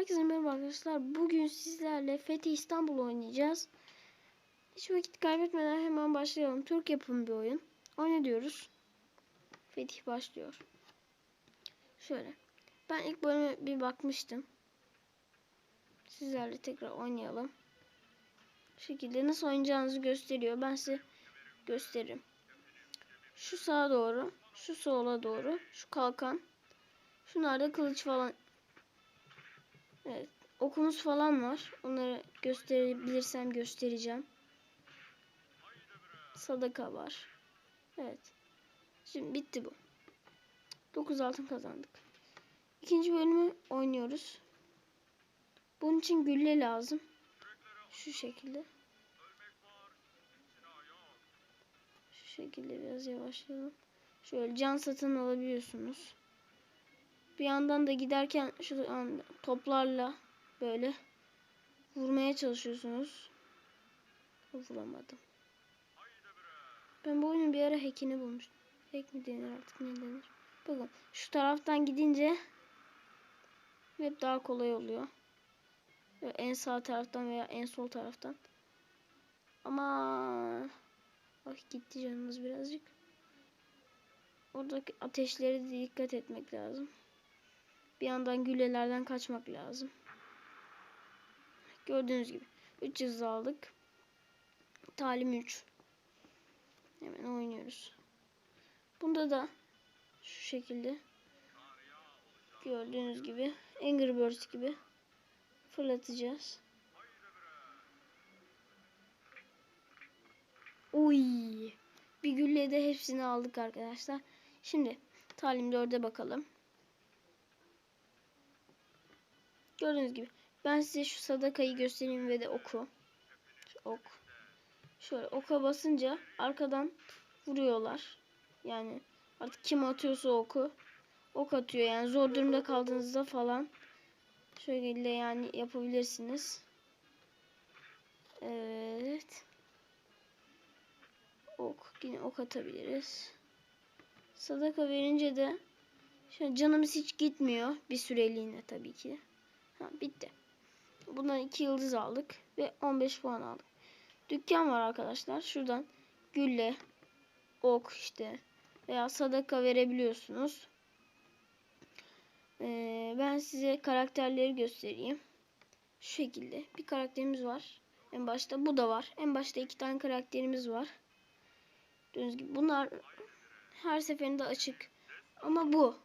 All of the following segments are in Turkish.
Herkese merhaba arkadaşlar. Bugün sizlerle Fethi İstanbul oynayacağız. Hiç vakit kaybetmeden hemen başlayalım. Türk yapımı bir oyun. Oyna diyoruz. Fetih başlıyor. Şöyle. Ben ilk bölüme bir bakmıştım. Sizlerle tekrar oynayalım. Bu şekilde nasıl oynayacağınızı gösteriyor. Ben size gösteririm. Şu sağa doğru, şu sola doğru, şu kalkan. Şunlarda kılıç falan Evet. Okumuz falan var. Onları gösterebilirsem göstereceğim. Sadaka var. Evet. Şimdi bitti bu. 9 altın kazandık. İkinci bölümü oynuyoruz. Bunun için gülle lazım. Şu şekilde. Şu şekilde biraz yavaşlayalım. Şöyle can satın alabiliyorsunuz. Bir yandan da giderken şu an toplarla böyle vurmaya çalışıyorsunuz. Vuramadım. Ben bu oyunun bir ara hackini bulmuştum. Hack mi denir artık ne denir? Bakın şu taraftan gidince hep daha kolay oluyor. En sağ taraftan veya en sol taraftan. Ama bak gitti canımız birazcık. Oradaki ateşlere de dikkat etmek lazım. Bir yandan gülelerden kaçmak lazım. Gördüğünüz gibi 3 hızlı aldık. Talim 3. Hemen oynuyoruz. Bunda da şu şekilde gördüğünüz gibi Angry Birds gibi fırlatacağız. Uy! Bir gülle de hepsini aldık arkadaşlar. Şimdi talim 4'e bakalım. Gördüğünüz gibi. Ben size şu sadakayı göstereyim ve de oku. Ok. Şöyle oka basınca arkadan vuruyorlar. Yani artık kim atıyorsa oku. Ok atıyor yani zor durumda kaldığınızda falan. Şöyle yani yapabilirsiniz. Evet. Ok. Yine ok atabiliriz. Sadaka verince de canımız hiç gitmiyor. Bir süreliğine tabii ki. Ha, bitti. Bundan 2 yıldız aldık ve 15 puan aldık. Dükkan var arkadaşlar. Şuradan gülle, ok işte veya sadaka verebiliyorsunuz. Ee, ben size karakterleri göstereyim. Şu şekilde bir karakterimiz var. En başta bu da var. En başta iki tane karakterimiz var. Gördüğünüz gibi bunlar her seferinde açık. Ama bu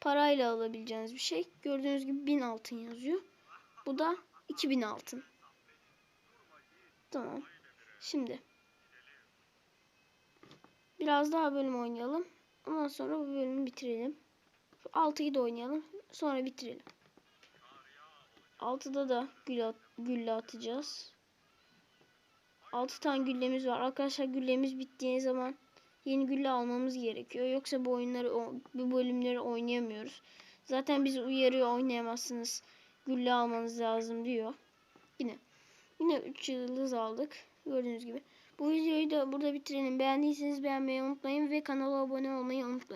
parayla alabileceğiniz bir şey. Gördüğünüz gibi 1000 altın yazıyor. Bu da 2000 altın. Tamam. Şimdi biraz daha bölüm oynayalım. Ondan sonra bu bölümü bitirelim. Şu 6'yı da oynayalım. Sonra bitirelim. 6'da da gül at gülle atacağız. 6 tane güllemiz var. Arkadaşlar güllemiz bittiği zaman yeni gülle almamız gerekiyor. Yoksa bu oyunları bu bölümleri oynayamıyoruz. Zaten bizi uyarıyor oynayamazsınız. Gülle almanız lazım diyor. Yine yine 3 yıldız aldık. Gördüğünüz gibi. Bu videoyu da burada bitirelim. Beğendiyseniz beğenmeyi unutmayın ve kanala abone olmayı unutmayın.